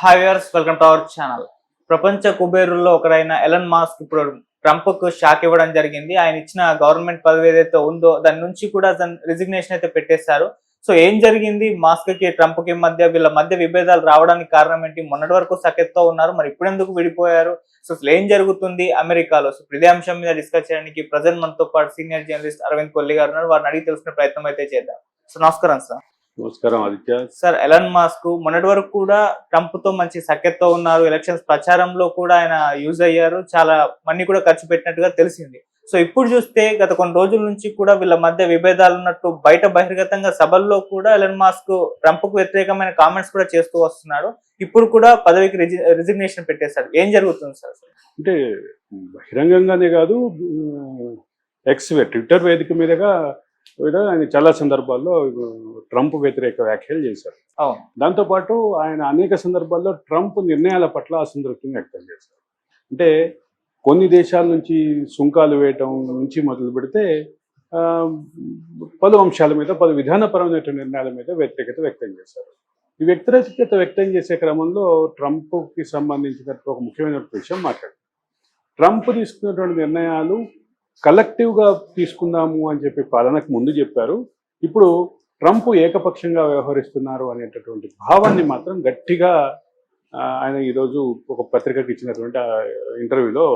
Hi welcome to our channel ప్రపంచ కుబేరుల్లో ఒకరైన ఎలన్ మాస్క్ ఇప్పుడు ట్రంప్కు షాక్ ఇవ్వడం జరిగింది. ఆయన ఇచ్చిన గవర్నమెంట్ పదవి ఏదైతే ఉందో దాని నుంచి కూడా రిజిగ్నేషన్ అయితే పెట్టేశారు. సో ఏం జరిగింది? మాస్క్కి ట్రంప్కి మధ్య వీళ్ళ మధ్య విభేదాలు రావడానికి కారణం ఏంటి? మొన్నటి వరకు సఖ్యతతో ఉన్నారు. మరి ఇప్పుడు ఎందుకు విడిపోయారు? సో అసలు ఏం జరుగుతుంది? అమెరికాలో సో ఇదే అంశం మీద డిస్కస్ చేయడానికి ప్రజెంట్ మనతో పాటు సీనియర్ జర్నలిస్ట్ అరవింద్ కొల్లి గారు ఉన్నారు. వారిని అడిగి తెలుసుకునే ప్రయత్నం అయితే చేద్దాం. సో నమస్కారం సార్ నమస్కారం ఆదిత్య. సార్ ఎలన్ మాస్క్ మొన్నటి వరకు కూడా ట్రంప్తో మంచి సఖ్యతతో ఉన్నారు. ఎలక్షన్స్ ప్రచారంలో కూడా ఆయన యూజ్ అయ్యారు. చాలా మనీ కూడా ఖర్చు పెట్టినట్టుగా తెలిసింది. సో ఇప్పుడు చూస్తే గత కొన్ని రోజుల నుంచి కూడా వీళ్ళ మధ్య విభేదాలు ఉన్నట్టు బయట బహిర్గతంగా సభల్లో కూడా ఎలన్ మాస్క్ ట్రంప్కు వ్యతిరేకమైన కామెంట్స్ కూడా చేస్తూ వస్తున్నాడు. ఇప్పుడు కూడా పదవికి రిజిగ్నేషన్ పెట్టేశాడు. ఏం జరుగుతుంది సార్? అంటే బహిరంగంగానే కాదు ఎక్స్ ట్విట్టర్ వేదిక మీదుగా కూడా ఆయన చాలా సందర్భాల్లో ట్రంప్ వ్యతిరేక వ్యాఖ్యలు చేశారు. దాంతోపాటు ఆయన అనేక సందర్భాల్లో ట్రంప్ నిర్ణయాల పట్ల అసంతృప్తిని వ్యక్తం చేశారు. అంటే కొన్ని దేశాల నుంచి సుంకాలు వేయటం నుంచి మొదలు పెడితే పలు అంశాల మీద పలు విధానపరమైన నిర్ణయాల మీద వ్యతిరేకత వ్యక్తం చేశారు. ఈ వ్యతిరేకత వ్యక్తం చేసే క్రమంలో ట్రంప్కి సంబంధించిన ఒక ముఖ్యమైన విషయం మాట్లాడారు. ట్రంప్ తీసుకున్నటువంటి నిర్ణయాలు కలెక్టివ్గా తీసుకుందాము అని చెప్పి పాలనకు ముందు చెప్పారు. ఇప్పుడు ట్రంప్ ఏకపక్షంగా వ్యవహరిస్తున్నారు అనేటటువంటి భావాన్ని మాత్రం గట్టిగా ఆయన ఈరోజు ఒక పత్రికకి ఇచ్చినటువంటి ఇంటర్వ్యూలో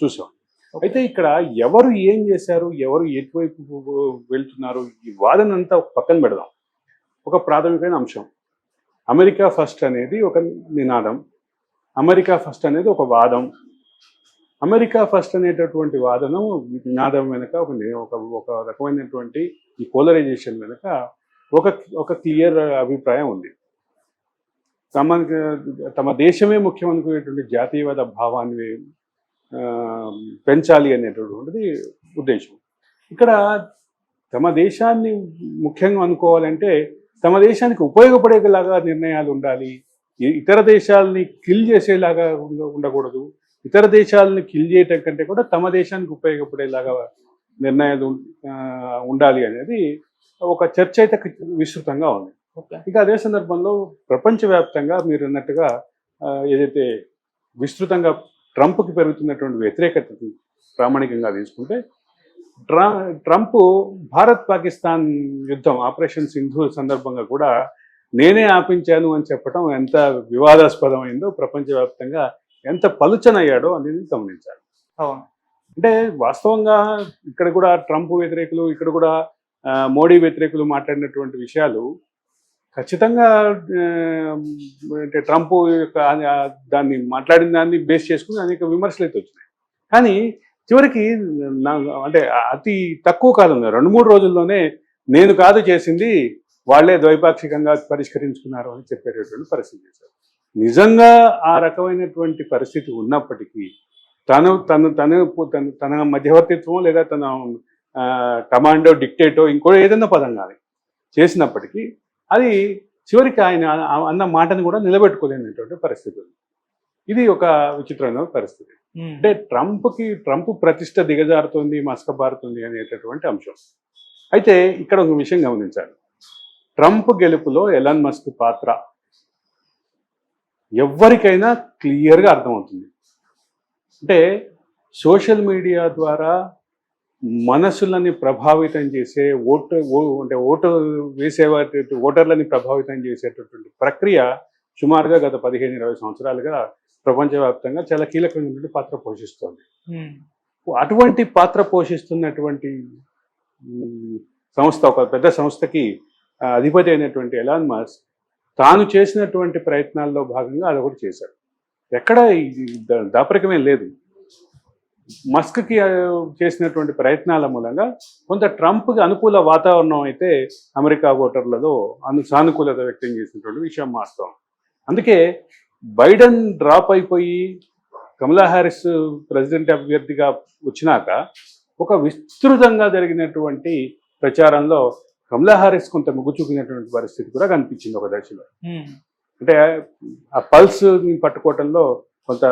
చూసాం. అయితే ఇక్కడ ఎవరు ఏం చేశారు ఎవరు ఎటువైపు వెళ్తున్నారు ఈ వాదన అంతా పక్కన పెడదాం. ఒక ప్రాథమికమైన అంశం. అమెరికా ఫస్ట్ అనేది ఒక నినాదం. అమెరికా ఫస్ట్ అనేది ఒక వాదం. అమెరికా ఫస్ట్ అనేటటువంటి వాదనం నినాదం వెనుక ఒక ఒక రకమైనటువంటి ఈ పోలరైజేషన్ వెనుక ఒక ఒక క్లియర్ అభిప్రాయం ఉంది. తమ తమ దేశమే ముఖ్యం అనుకునేటువంటి జాతీయవాద భావాన్ని పెంచాలి అనేటటువంటిది ఉద్దేశం. ఇక్కడ తమ దేశాన్ని ముఖ్యంగా అనుకోవాలంటే తమ దేశానికి ఉపయోగపడేలాగా నిర్ణయాలు ఉండాలి. ఇతర దేశాలని కిల్ చేసేలాగా ఉండకూడదు. ఇతర దేశాలను కిల్ చేయటం కంటే కూడా తమ దేశానికి ఉపయోగపడేలాగా నిర్ణయాలు ఉండాలి అనేది ఒక చర్చ అయితే విస్తృతంగా ఉంది. ఇక అదే సందర్భంలో ప్రపంచవ్యాప్తంగా మీరు అన్నట్టుగా ఏదైతే విస్తృతంగా ట్రంప్కి పెరుగుతున్నటువంటి వ్యతిరేకతను ప్రామాణికంగా తీసుకుంటే ట్రా ట్రంప్ భారత్ పాకిస్తాన్ యుద్ధం ఆపరేషన్ సింధు సందర్భంగా కూడా నేనే ఆపించాను అని చెప్పడం ఎంత వివాదాస్పదమైందో ప్రపంచవ్యాప్తంగా ఎంత పలుచనయ్యాడో అనేది గమనించాలి. అవును. అంటే వాస్తవంగా ఇక్కడ కూడా ట్రంప్ వ్యతిరేకులు ఇక్కడ కూడా మోడీ వ్యతిరేకులు మాట్లాడినటువంటి విషయాలు ఖచ్చితంగా అంటే ట్రంప్ యొక్క దాన్ని మాట్లాడిన దాన్ని బేస్ చేసుకుని అనేక విమర్శలు అయితే వచ్చినాయి. కానీ చివరికి నా అంటే అతి తక్కువ కాలంలో రెండు మూడు రోజుల్లోనే నేను కాదు చేసింది వాళ్ళే ద్వైపాక్షికంగా పరిష్కరించుకున్నారు అని చెప్పేటటువంటి పరిస్థితి. చేశారు నిజంగా ఆ రకమైనటువంటి పరిస్థితి ఉన్నప్పటికీ తను తను తను తన తన మధ్యవర్తిత్వం లేదా తన కమాండో డిక్టేటో ఇంకో ఏదైనా పదం కానీ చేసినప్పటికీ అది చివరికి ఆయన అన్న మాటను కూడా నిలబెట్టుకోలేనటువంటి పరిస్థితి ఉంది. ఇది ఒక విచిత్రమైన పరిస్థితి. అంటే ట్రంప్కి ట్రంప్ ప్రతిష్ట దిగజారుతుంది మసకబారుతుంది అనేటటువంటి అంశం. అయితే ఇక్కడ ఒక విషయం గమనించాలి. ట్రంప్ గెలుపులో ఎలాన్ మస్క్ పాత్ర ఎవరికైనా క్లియర్గా అర్థమవుతుంది అంటే సోషల్ మీడియా ద్వారా మనసులని ప్రభావితం చేసే ఓటు అంటే ఓటు వేసే ఓటర్లని ప్రభావితం చేసేటటువంటి ప్రక్రియ సుమారుగా గత పదిహేను ఇరవై సంవత్సరాలుగా ప్రపంచవ్యాప్తంగా చాలా కీలకమైనటువంటి పాత్ర పోషిస్తోంది ఉమ్. అటువంటి పాత్ర పోషిస్తున్నటువంటి సంస్థ ఒక పెద్ద సంస్థకి అధిపతి అయినటువంటి ఎలాన్ మస్క్ తాను చేసినటువంటి ప్రయత్నాల్లో భాగంగా అదొకటి చేశాడు. ఎక్కడ ఇది దాపరికమే లేదు. మస్క్కి చేసినటువంటి ప్రయత్నాల మూలంగా కొంత ట్రంప్కి అనుకూల వాతావరణం అయితే అమెరికా ఓటర్లలో అను సానుకూలత వ్యక్తం చేసినటువంటి విషయం వాస్తవం అందుకే బైడెన్ డ్రాప్ అయిపోయి కమలా హ్యారిస్ ప్రెసిడెంట్ అభ్యర్థిగా వచ్చినాక ఒక విస్తృతంగా జరిగినటువంటి ప్రచారంలో కమలా హారిస్ కొంత మొగ్గు చూపినటువంటి పరిస్థితి కూడా కనిపించింది ఒక దశలో ఉమ్. అంటే ఆ పల్స్ పట్టుకోవటంలో కొంత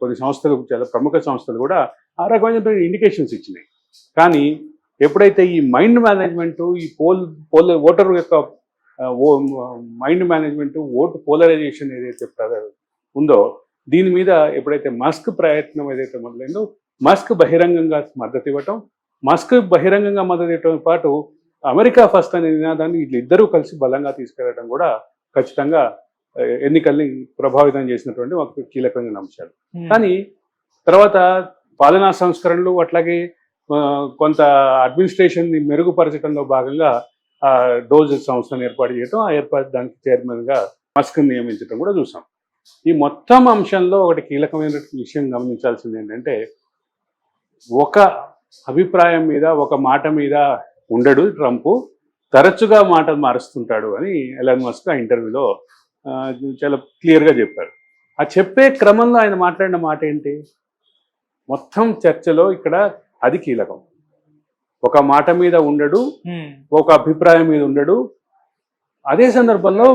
కొన్ని సంస్థలు చాలా ప్రముఖ సంస్థలు కూడా ఆ రకమైన ఇండికేషన్స్ ఇచ్చినాయి కానీ ఎప్పుడైతే ఈ మైండ్ మేనేజ్మెంట్ ఈ పోల్ పోల్ ఓటర్ యొక్క మైండ్ మేనేజ్మెంట్ ఓటు పోలరైజేషన్ ఏదైతే ఉందో దీని మీద ఎప్పుడైతే మస్క్ ప్రయత్నం ఏదైతే మొదలైందో మస్క్ బహిరంగంగా మద్దతు ఇవ్వటం మస్క్ బహిరంగంగా మద్దతు ఇవ్వటం పాటు అమెరికా ఫస్ట్ అనే నినాదాన్ని వీళ్ళిద్దరూ కలిసి బలంగా తీసుకెళ్ళడం కూడా ఖచ్చితంగా ఎన్నికల్ని ప్రభావితం చేసినటువంటి ఒక కీలకమైన అంశాలు. ఉమ్, కానీ తర్వాత పాలనా సంస్కరణలు అట్లాగే కొంత అడ్మినిస్ట్రేషన్ని మెరుగుపరచడంలో భాగంగా ఆ డోజ్ సంస్థను ఏర్పాటు చేయడం ఆ ఏర్పాటు దానికి చైర్మన్గా మస్క్ నియమించడం కూడా చూసాం. ఈ మొత్తం అంశంలో ఒకటి కీలకమైన విషయం గమనించాల్సింది ఏంటంటే ఒక అభిప్రాయం మీద ఒక మాట మీద ఉండడు ట్రంప్. తరచుగా మాట మారుస్తుంటాడు అని ఎలాన్ మస్క్ ఆ ఇంటర్వ్యూలో చాలా క్లియర్గా చెప్పారు ఆ చెప్పే క్రమంలో ఆయన మాట్లాడిన మాట ఏంటి? మొత్తం చర్చలో ఇక్కడ అది కీలకం. ఒక మాట మీద ఉండడు ఒక అభిప్రాయం మీద ఉండడు. అదే సందర్భంలో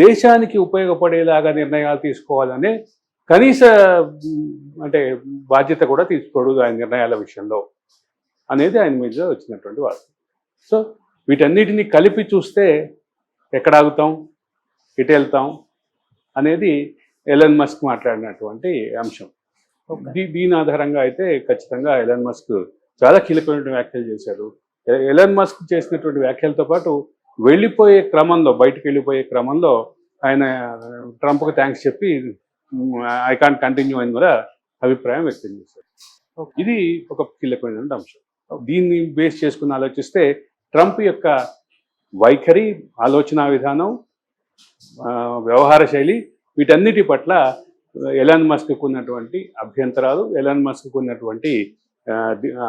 దేశానికి ఉపయోగపడేలాగా నిర్ణయాలు తీసుకోవాలనే కనీస అంటే బాధ్యత కూడా తీసుకోడు ఆయన నిర్ణయాల విషయంలో అనేది ఆయన మీద వచ్చినటువంటి వాస్తవం సో వీటన్నిటిని కలిపి చూస్తే ఎక్కడ ఆగుతాం ఎటు వెళ్తాం అనేది ఎలన్ మస్క్ మాట్లాడినటువంటి అంశం. దీని ఆధారంగా అయితే ఖచ్చితంగా ఎలన్ మస్క్ చాలా కీలకమైన వ్యాఖ్యలు చేశారు. ఎలన్ మస్క్ చేసినటువంటి వ్యాఖ్యలతో పాటు వెళ్ళిపోయే క్రమంలో బయటకు వెళ్ళిపోయే క్రమంలో ఆయన ట్రంప్కి థ్యాంక్స్ చెప్పి ఐ కాంట్ కంటిన్యూ అని కూడా అభిప్రాయం వ్యక్తం చేశారు. ఇది ఒక కీలకమైన అంశం. దీన్ని బేస్ చేసుకుని ఆలోచిస్తే ట్రంప్ యొక్క వైఖరి ఆలోచన విధానం వ్యవహార శైలి వీటన్నిటి పట్ల ఎలాన్ మస్క్ ఉన్నటువంటి అభ్యంతరాలు ఎలాన్ మస్క్ ఉన్నటువంటి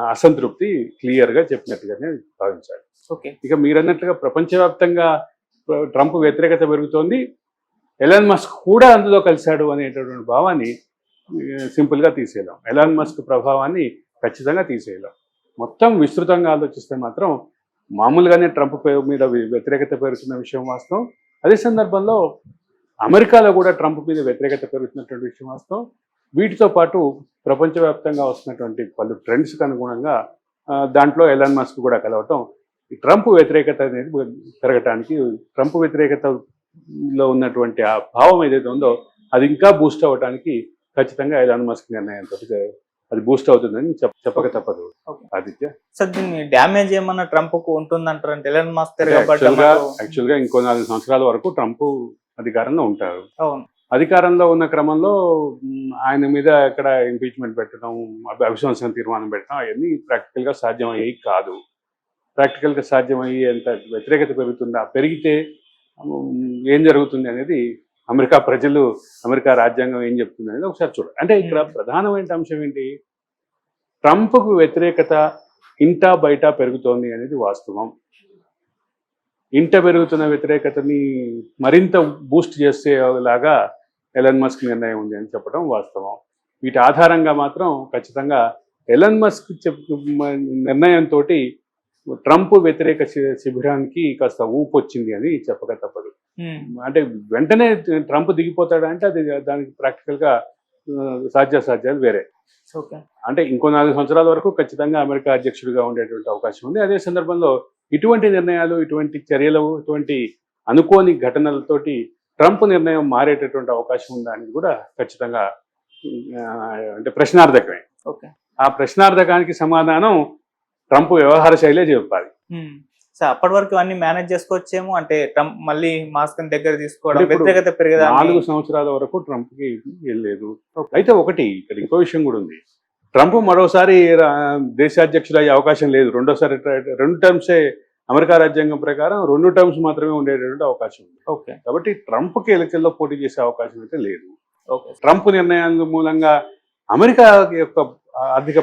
అసంతృప్తి క్లియర్గా చెప్పినట్టుగానే భావించాలి. ఓకే. ఇక మీరన్నట్లుగా ప్రపంచవ్యాప్తంగా ట్రంప్ వ్యతిరేకత పెరుగుతోంది. ఎలాన్ మస్క్ కూడా అందులో కలిశాడు అనేటటువంటి భావాన్ని సింపుల్గా తీసేయలేం. ఎలాన్ మస్క్ ప్రభావాన్ని ఖచ్చితంగా తీసేయలేం. మొత్తం విస్తృతంగా ఆలోచిస్తే మాత్రం మామూలుగానే ట్రంప్ పేరు మీద వ్యతిరేకత పెరుగుతున్న విషయం వాస్తవం. అదే సందర్భంలో అమెరికాలో కూడా ట్రంప్ మీద వ్యతిరేకత పెరుగుతున్నటువంటి విషయం వాస్తవం. వీటితో పాటు ప్రపంచవ్యాప్తంగా వస్తున్నటువంటి పలు ట్రెండ్స్కి అనుగుణంగా దాంట్లో ఎలాన్ మస్క్ కూడా కలవటం. ఈ ట్రంప్ వ్యతిరేకత అనేది పెరగటానికి ట్రంప్ వ్యతిరేకతలో ఉన్నటువంటి ఆ భావం ఏదైతే ఉందో అది ఇంకా బూస్ట్ అవ్వడానికి ఖచ్చితంగా ఎలాన్ మస్క్ నిర్ణయంతో అది బూస్ట్ అవుతుందని చెప్ప- చెప్పక తప్పదు. ఆదిత్య. సార్ దీన్ని డ్యామేజ్ ఏమన్నా ట్రంప్కు ఉంటుందంటారంటే ఎలన్ యాక్చువల్గా ఇంకో నాలుగు సంవత్సరాల వరకు ట్రంప్ అధికారంలో ఉంటారు. అధికారంలో ఉన్న క్రమంలో ఆయన మీద ఎక్కడ ఇంపీచ్మెంట్ పెట్టడం అవిశ్వాసం తీర్మానం పెట్టడం అవన్నీ ప్రాక్టికల్గా సాధ్యమయ్యేవి కాదు. ప్రాక్టికల్గా సాధ్యమయ్యేంత వ్యతిరేకత పెరుగుతుందా పెరిగితే ఏం జరుగుతుంది అనేది అమెరికా ప్రజలు అమెరికా రాజ్యాంగం ఏం చెప్తుంది అనేది ఒకసారి చూడాలి అంటే ఇక్కడ. ప్రధానమైన అంశం ఏంటి? ట్రంప్కు వ్యతిరేకత ఇంటా బయట పెరుగుతోంది అనేది వాస్తవం. ఇంట పెరుగుతున్న వ్యతిరేకతని మరింత బూస్ట్ చేసేలాగా ఎలన్ మస్క్ నిర్ణయం ఉంది అని చెప్పడం వాస్తవం. వీటి ఆధారంగా మాత్రం ఖచ్చితంగా ఎలన్ మస్క్ చెప్ నిర్ణయంతో ట్రంప్ వ్యతిరేక శిబిరానికి కాస్త ఊపు వచ్చింది అని చెప్పక తప్పదు. ఉమ్, అంటే వెంటనే ట్రంప్ దిగిపోతాడా అంటే అది దానికి ప్రాక్టికల్గా సాధ్యాసాధ్యాలు వేరే. అంటే ఇంకో నాలుగు సంవత్సరాల వరకు ఖచ్చితంగా అమెరికా అధ్యక్షుడిగా ఉండేటువంటి అవకాశం ఉంది. అదే సందర్భంలో ఇటువంటి నిర్ణయాలు ఇటువంటి చర్యలు ఇటువంటి అనుకోని ఘటనలతోటి ట్రంప్ నిర్ణయం మారేటటువంటి అవకాశం ఉందా అనేది కూడా ఖచ్చితంగా అంటే ప్రశ్నార్థకమే. ఆ ప్రశ్నార్థకానికి సమాధానం ట్రంప్ వ్యవహార శైలే చెప్పాలి. సార్ అప్పటి వరకు అన్ని మేనేజ్ చేసుకోవచ్చేమో అంటే ట్రంప్ మళ్ళీ మాస్క్ దగ్గర తీసుకోవడం వ్యతిరేకత పెరగదాన్ని. నాలుగు సంవత్సరాల వరకు ట్రంప్కి వెళ్ళలేదు. అయితే ఒకటి ఇక్కడ ఇంకో విషయం కూడా ఉంది. ట్రంప్ మరోసారి దేశాధ్యక్షుడు అయ్యే అవకాశం లేదు. రెండోసారి రెండు టర్మ్సే అమెరికా రాజ్యాంగం ప్రకారం రెండు టర్మ్స్ మాత్రమే ఉండేటటువంటి అవకాశం ఉంది. ఓకే. కాబట్టి ట్రంప్కి ఎన్నికల్లో పోటీ చేసే అవకాశం అయితే లేదు. ట్రంప్ నిర్ణయాల మూలంగా అమెరికా యొక్క ఆర్థిక